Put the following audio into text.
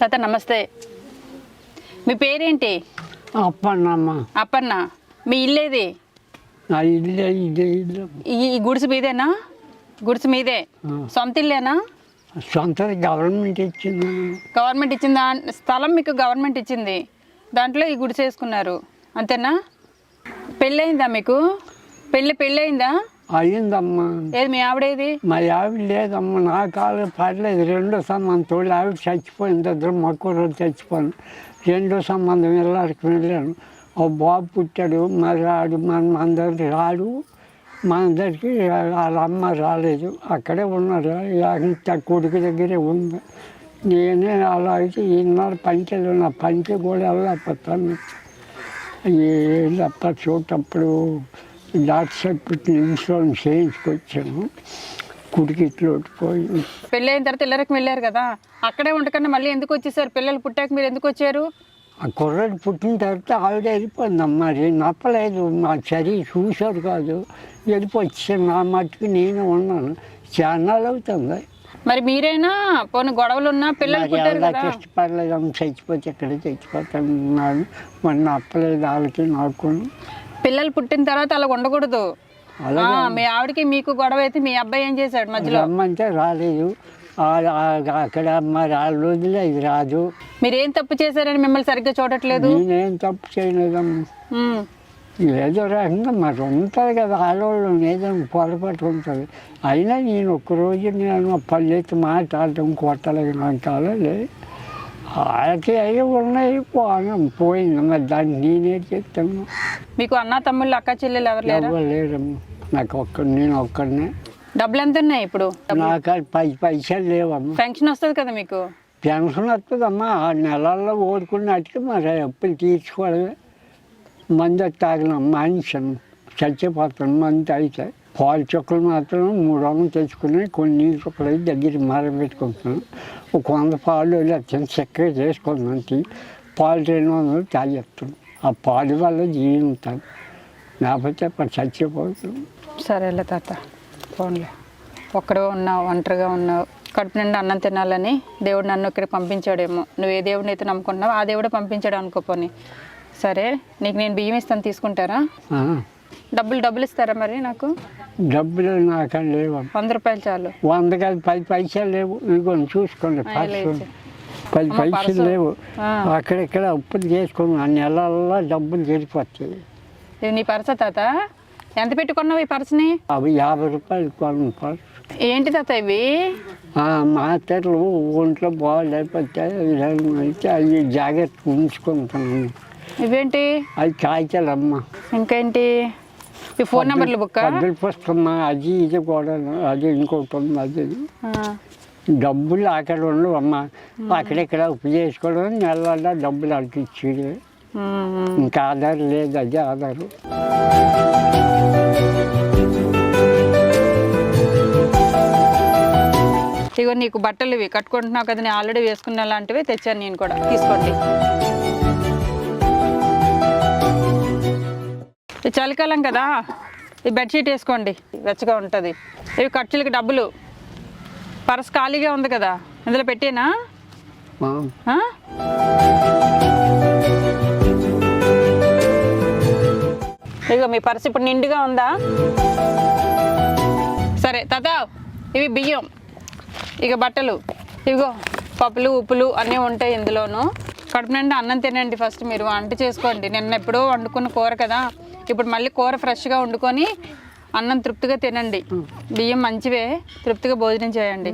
తాత నమస్తే. మీ పేరేంటి? అప్పన్నమ్మ. అప్పన్న మీ ఇల్లేది? ఈ ఈ గుడిసె మీదేనా? గుడిసె మీదే. సొంత ఇల్లేనా? సొంత గవర్నమెంట్ ఇచ్చింది. గవర్నమెంట్ ఇచ్చిన దా స్థలం మీకు గవర్నమెంట్ ఇచ్చింది. దాంట్లో ఈ గుడిసె వేసుకున్నారు. అంతేనా? పెళ్ళయిందా మీకు? పెళ్ళి పెళ్ళయిందా? అయిందమ్మా ఏది మీ ఆవిడేది మా ఆవిడ లేదమ్మా నా కాలు పడలేదు. రెండో సంబంధం తోడు ఆవిడ చచ్చిపోయింది ఇద్దరు మక్కువ చచ్చిపోయింది రెండో సంబంధం వెళ్ళారికి వెళ్ళాను. ఓ బాబు పుట్టాడు మరి ఆడు మన అందరికి రాడు. మా అందరికి వాళ్ళ అమ్మ రాలేదు. అక్కడే ఉన్నారు ఇంత కొడుకు దగ్గరే ఉంది. నేనే అలా అయితే ఈనాడు పంచెలు నా పంచె కూడా వెళ్ళకపోతాను తప్ప చూటప్పుడు డాక్టర్ సర్టిఫికెట్ ఇన్సూరెన్స్ చేయించుకొచ్చాను కుడికి పోయి పెళ్ళైన తర్వాత ఇల్లరికి వెళ్ళారు కదా అక్కడే ఉండకుండా మళ్ళీ ఎందుకు వచ్చేసారు? పిల్లలు పుట్టాక మీరు ఎందుకు వచ్చారు? ఆ కుర్రాడు పుట్టిన తర్వాత ఆవిడ వెళ్ళిపోయిందమ్మా మరి నప్పలేదు. మా చరి చూశాడు కాదు. వెళ్ళిపోచ్చాను నా మట్టుకు నేను ఉన్నాను. చాన్నాళ్ళు అవుతుంది. మరి మీరైనా పోనీ గొడవలు ఉన్నా పిల్లలు పుట్టారు కదా. ఇష్టపడలేదు చచ్చిపోతే ఎక్కడ చచ్చిపోతాను ఉన్నాను మరి నప్పలేదు వాళ్ళకి నాకు పిల్లలు పుట్టిన తర్వాత అలా ఉండకూడదు. ఆ, మీ ఆవిడకి మీకు గొడవ అయితే మీ అబ్బాయి ఏం చేశాడు మధ్యలో? రమ్మంటే రాలేదు. ఆ- ఆ- అక్కడ మరి వాళ్ళ రోజులే ఇది రాదు. మీరు ఏం తప్పు చేశారని మిమ్మల్ని సరిగ్గా చూడట్లేదు? నేనేం తప్పు చేయలేదమ్మా. ఏదో రకంగా మరి ఉంటుంది కదా ఆడవాళ్ళు ఏదో పొరపాటు ఉంటుంది అయినా నేను ఒక్కరోజు నేను పల్లెత్తి మాట్లాడటం కొట్టలేదు నాకు కాలేదు వాళ్ళకి అవి ఉన్నాయి పోను పోయింది. మరి దాన్ని నేనే చెప్తాను మీకు అన్న తమ్ముళ్ళు అక్క చెల్లెలు ఎవరు లేరా? ఎవరు లేరమ్మా. నాకు ఒక్క నేను ఒక్కడనే. డబ్బులు ఎంత ఉన్నాయి ఇప్పుడు నాకు అది పై పైసలు లేవమ్మా. పెన్షన్ వస్తుంది కదా మీకు? పెన్షన్ వస్తుందమ్మా. ఆ నెలల్లో ఓడుకున్నట్టుగా మరి అప్పులు తీర్చుకోవడమే. మందు తాగిన మనిషిని చచ్చిపోతాను మందు అయితే పాలు చుక్కలు మాత్రం మూడు వందలు తెచ్చుకుని కొన్ని నీళ్ళు చుక్కలు అయితే దగ్గర మరం పెట్టుకుంటున్నాను ఒక వంద పాలు లేకపోతే చక్కగా చేసుకుంటున్నాను పాలు రెండు వందలు తాగేస్తాను ఆ పాలు వల్ల జీవితాను లేకపోతే అప్పుడు చచ్చిపోతున్నాను సరేలే తాత ఫోన్లే ఒక్కడే ఉన్నావు ఒంటరిగా ఉన్నావు కడుపు నిండా అన్నం తినాలని దేవుడు నన్ను ఇక్కడ పంపించాడేమో. నువ్వు ఏ దేవుడిని అయితే నమ్ముకుంటున్నావు ఆ దేవుడే పంపించాడు అనుకోపోని సరే నీకు నేను బియ్యం ఇస్తాను తీసుకుంటారా? డబ్బులు డబ్బులు ఇస్తారా మరి నాకు? డబ్బులు నాకు లేవమ్మా వంద రూపాయలు చాలు. వంద కాదు పది పైసలు లేవు. ఇదిగోండి చూసుకోండి పది పైసలు. లేవు. అక్కడిక్కడ అప్పులు చేసుకుని ఆ నెలల్లో డబ్బులు జరిపోతాయి ఇది నీ పర్స తాత? ఎంత పెట్టుకున్నావు ఈ పర్స్ని? అవి యాభై రూపాయలు కొను పర్సు. ఏంటి తాత ఇవి? ఆ మాత్రలు ఒంట్లో బాగాలేకపోతే అయితే అవి జాగ్రత్త ఉంచుకుంటున్నాను. ఇవేంటి? అది కాగితాలమ్మ ఇంకేంటి? ఈ ఫోన్ నెంబర్లు బుక్క? పద్దుల పుస్తకం అది ఇది కూడా అది ఇంకోటి ఉంది అది డబ్బులు అక్కడ ఉండవు అమ్మ అక్కడెక్కడ ఉప్పు చేసుకోవడం నెలల్లో డబ్బులు అటు ఇచ్చేది. ఇంకా ఆధార్ లేదు అదే ఆధారు. ఇగో నీకు బట్టలు ఇవి కట్టుకుంటున్నావు కదా నేను ఆల్రెడీ వేసుకున్న లాంటివి తెచ్చాను నేను కూడా. తీసుకోండి. ఇది చలికాలం కదా ఈ బెడ్షీట్ వేసుకోండి వెచ్చగా ఉంటుంది. ఇవి ఖర్చులకి డబ్బులు. పర్స్ ఖాళీగా ఉంది కదా ఇందులో పెట్టేనా? ఇదిగో మీ పర్స్ ఇప్పుడు నిండుగా ఉందా? సరే తాత ఇవి బియ్యం ఇక బట్టలు. ఇదిగో పప్పులు ఉప్పులు అన్నీ ఉంటాయి ఇందులోను. కడుపు నిండా అన్నం తినండి ఫస్ట్ మీరు వంట చేసుకోండి. నిన్న ఎప్పుడో వండుకున్న కూర కదా ఇప్పుడు మళ్ళీ కూర ఫ్రెష్గా వండుకొని అన్నం తృప్తిగా తినండి. బియ్యం మంచివే తృప్తిగా భోజనం చేయండి.